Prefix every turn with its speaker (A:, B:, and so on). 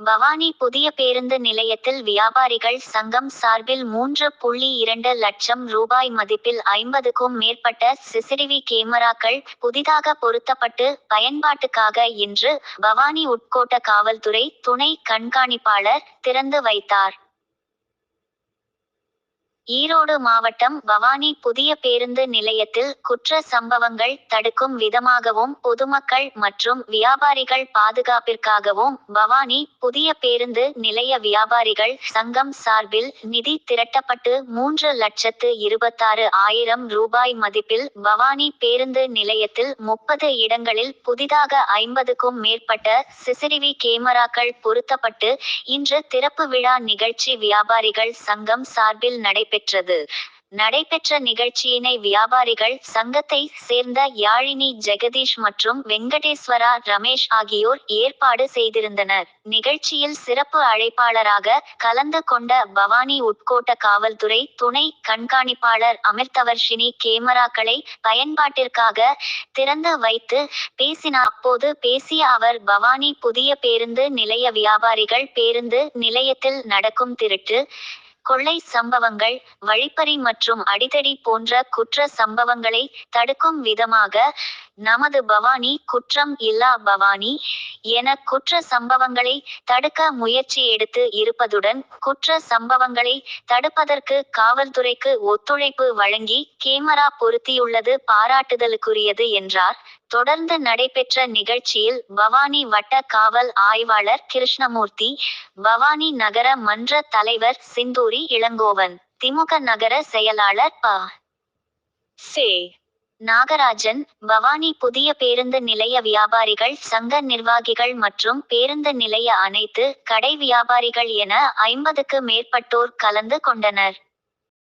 A: பவானி புதிய பேருந்து நிலையத்தில் வியாபாரிகள் சங்கம் சார்பில் மூன்று புள்ளி இரண்டு லட்சம் ரூபாய் மதிப்பில் ஐம்பதுக்கும் மேற்பட்ட சிசிடிவி கேமராக்கள் புதிதாக பொருத்தப்பட்டு பயன்பாட்டுக்காக இன்று பவானி உட்கோட்ட காவல்துறை துணை கண்காணிப்பாளர் திறந்து வைத்தார். ஈரோடு மாவட்டம் பவானி புதிய பேருந்து நிலையத்தில் குற்ற சம்பவங்கள் தடுக்கும் விதமாகவும் பொதுமக்கள் மற்றும் வியாபாரிகள் பாதுகாப்பிற்காகவும் பவானி புதிய பேருந்து நிலைய வியாபாரிகள் சங்கம் சார்பில் நிதி திரட்டப்பட்டு மூன்று லட்சத்து இருபத்தாறு ஆயிரம் ரூபாய் மதிப்பில் பவானி பேருந்து நிலையத்தில் முப்பது இடங்களில் புதிதாக ஐம்பதுக்கும் மேற்பட்ட சிசிடிவி கேமராக்கள் பொருத்தப்பட்டு இன்று திறப்பு விழா நிகழ்ச்சி வியாபாரிகள் சங்கம் சார்பில் நடைபெற்றது. நடைபெற்ற நிகழ்ச்சியினை வியாபாரிகள் சங்கத்தை சேர்ந்த யாழினி ஜெகதீஷ் மற்றும் வெங்கடேஸ்வரா ரமேஷ் ஆகியோர் ஏற்பாடு செய்திருந்தனர். நிகழ்ச்சியில் சிறப்பு அழைப்பாளராக கலந்து கொண்ட பவானி உட்கோட்ட காவல்துறை துணை கண்காணிப்பாளர் அமிர்தவர்ஷினி கேமராக்களை பயன்பாட்டிற்காக திறந்து வைத்து பேசினார். அப்போது பேசிய அவர் பவானி புதிய பேருந்து நிலைய வியாபாரிகள் பேருந்து நிலையத்தில் நடக்கும் திருட்டு கொள்ளை சம்பவங்கள் வழிப்பறி மற்றும் அடிதடி போன்ற குற்ற சம்பவங்களை தடுக்கும் விதமாக நமது பவானி குற்றம் இல்லா பவானி என குற்ற சம்பவங்களை தடுக்க முயற்சி எடுத்து இருப்பதுடன் குற்ற சம்பவங்களை தடுப்பதற்கு காவல்துறைக்கு ஒத்துழைப்பு வழங்கி கேமரா பொருத்தியுள்ளது பாராட்டுதலுக்குரியது என்றார் தொடர்ந்து நடைபெற்ற நிகழ்ச்சியில் பவானி வட்ட காவல் ஆய்வாளர் கிருஷ்ணமூர்த்தி பவானி நகர மன்ற தலைவர் சிந்தூரி இளங்கோவன் திமுக நகர செயலாளர் ப. சே. நாகராஜன் பவானி புதிய பேருந்து நிலைய வியாபாரிகள் சங்க நிர்வாகிகள் மற்றும் பேருந்து நிலைய அனைத்து கடை வியாபாரிகள் என ஐம்பதுக்கு மேற்பட்டோர் கலந்து கொண்டனர்.